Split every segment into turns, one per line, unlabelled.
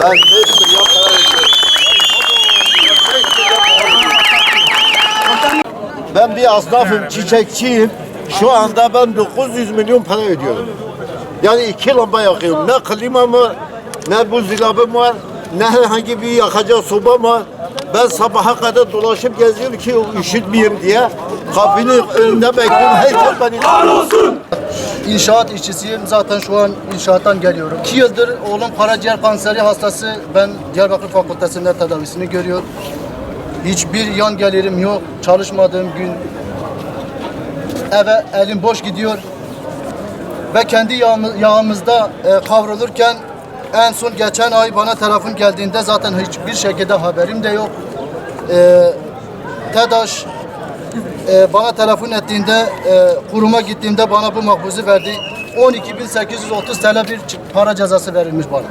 Ben 5 milyon para ödüyorum. Ben bir esnafım, çiçekçiyim. Şu anda ben 900 milyon para ödüyorum. Yani iki lamba yakıyorum. Ne klimam var, ne buzdolabım var, ne herhangi bir yakacak sobam var. Ben sabaha kadar dolaşıp geziyorum ki üşütmeyeyim diye. Kapının önünde bekliyorum. Herkes beni...
İnşaat işçisiyim. Zaten şu an inşaattan geliyorum. İki yıldır oğlum karaciğer kanseri hastası. Ben Diyarbakır Fakültesi'nde tedavisini görüyor. Hiçbir yan gelirim yok. Çalışmadığım gün eve elim boş gidiyor. Ve kendi yağımı- yağımızda e, kavrulurken en son geçen ay bana telefon geldiğinde zaten hiçbir şekilde haberim de yok. E, TEDAŞ e, bana telefon ettiğinde e, kuruma gittiğimde bana bu makbuzu verdi. 12.830 TL bir para cezası verilmiş bana.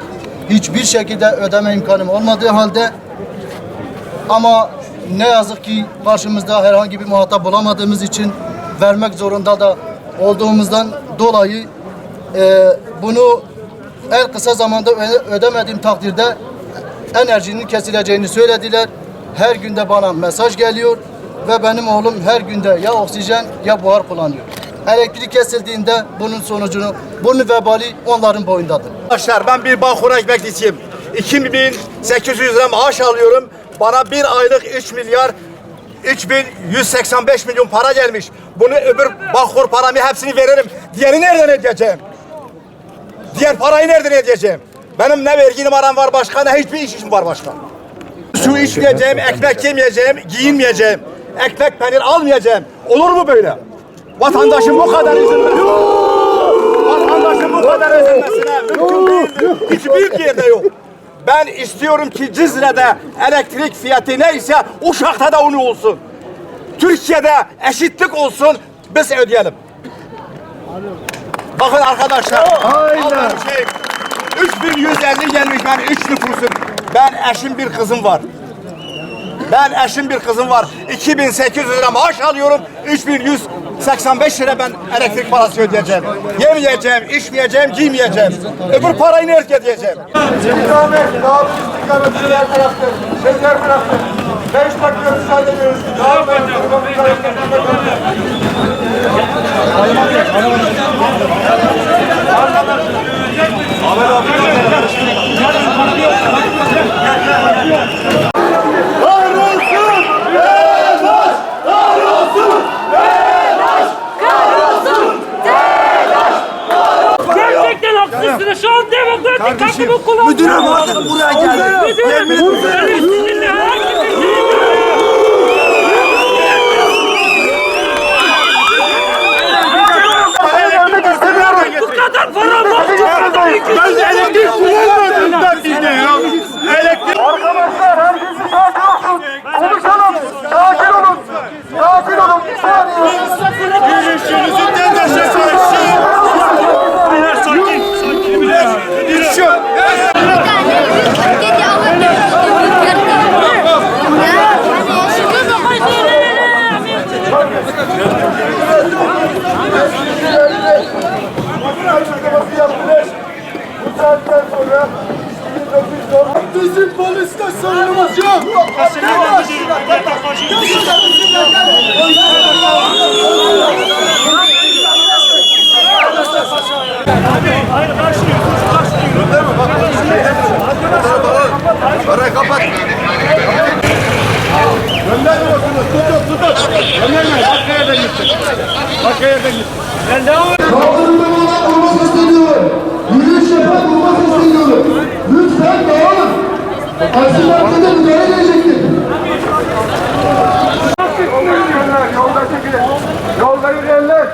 Hiçbir şekilde ödeme imkanım olmadığı halde ama ne yazık ki karşımızda herhangi bir muhatap bulamadığımız için vermek zorunda da olduğumuzdan dolayı e, bunu en kısa zamanda öde- ödemediğim takdirde enerjinin kesileceğini söylediler. Her günde bana mesaj geliyor ve benim oğlum her günde ya oksijen ya buhar kullanıyor. Elektrik kesildiğinde bunun sonucunu, bunun vebali onların boyundadır.
Arkadaşlar ben bir Bağkur ekmekçisiyim. 2800 lira maaş alıyorum. Bana bir aylık 3 milyar 3185 milyon para gelmiş. Bunu öbür Bağkur paramı hepsini veririm. Diğeri nereden ödeyeceğim? Diğer parayı nereden ödeyeceğim? Benim ne vergi numaram var başka ne hiçbir iş işim var başka. Su içmeyeceğim, ekmek yemeyeceğim, giyinmeyeceğim. Ekmek peynir almayacağım. Olur mu böyle? Vatandaşın bu kadar üzülmesi. Vatandaşın bu kadar üzülmesine mümkün değildir. Hiçbir yerde yok. Ben istiyorum ki Cizre'de elektrik fiyatı neyse Uşak'ta da onu olsun. Türkiye'de eşitlik olsun biz ödeyelim. Bakın arkadaşlar. Aynen. Şey, 3150 gelmiş ben 3 nüfusum. Ben eşim bir kızım var. Ben eşim bir kızım var. 2800 lira maaş alıyorum. 3185 lira ben elektrik parası ödeyeceğim. Yemeyeceğim, içmeyeceğim, giymeyeceğim. Öbür parayı nerede ödeyeceğim?
Daha bir istikamet şeker bıraktım. Şeker bıraktım. Beş dakika müsaade ediyoruz. Daha ben
Gerçekten haksızsınız. Şu an kullanıyorum. Müdürüm bakın buraya geldi. Müdürüm. Müdürüm. Bir şeyim
kapat.
Göndermiyorsunuz. Tutun tutun. Göndermeyin. Başka yerden gitsin. Başka yerden gitsin.
Kaldırımda bulunan kurma sesleniyorlar. Yürüyüş yapan kurma sesleniyorlar. Lütfen dağılın. Aksi takdirde müdahale edecektir.
Yolda yürüyenler, yolda çekilin. Yolda yürüyenler.